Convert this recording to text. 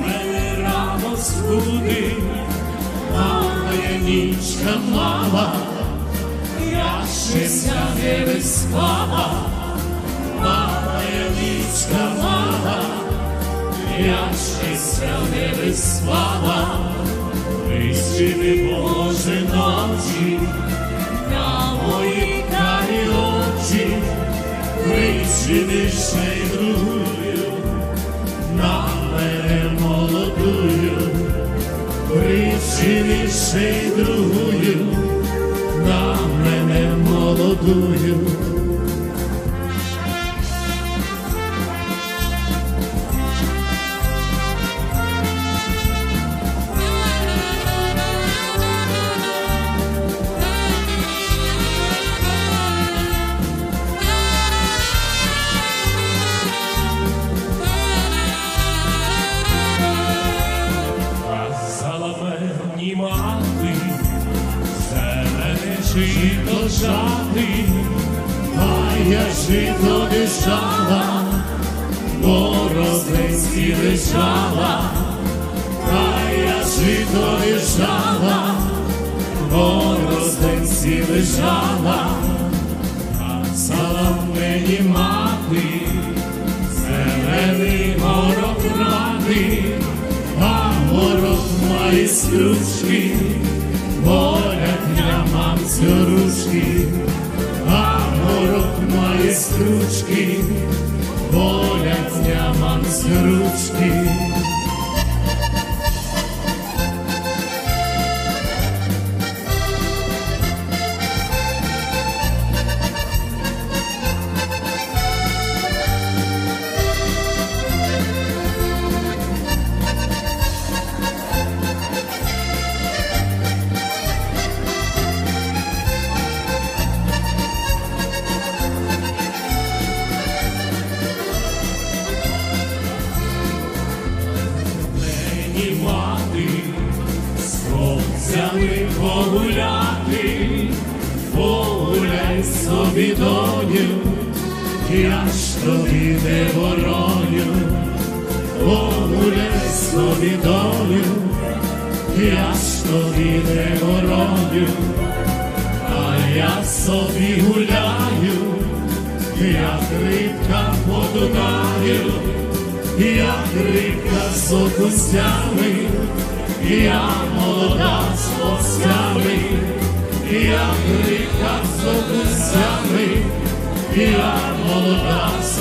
мене рано збуди, мала нічка мала, я ще ся не виспала, мала нічка мала, я ще ся не виспала, вищини Боже ночі, на мої карі очі, вищини ще ще другою, на мене молодую. Жито жати, а я жито дишала, борозинські лежала, а я жито дишала, борозинські лежала, казала мені мати, зелений горох ради, а горох має стручки, нямам ручки, а горох має стручки, болять нямам ручки. Хлопцями погуляти, погуляй собі доню, я ж тобі не вороню, погуляй собі доню, я ж тобі не вороню, а я собі гуляю, як рибка по Дунаю. Як рибка з окустями, я молода з хлопцями, як рибка з окустями, я молода з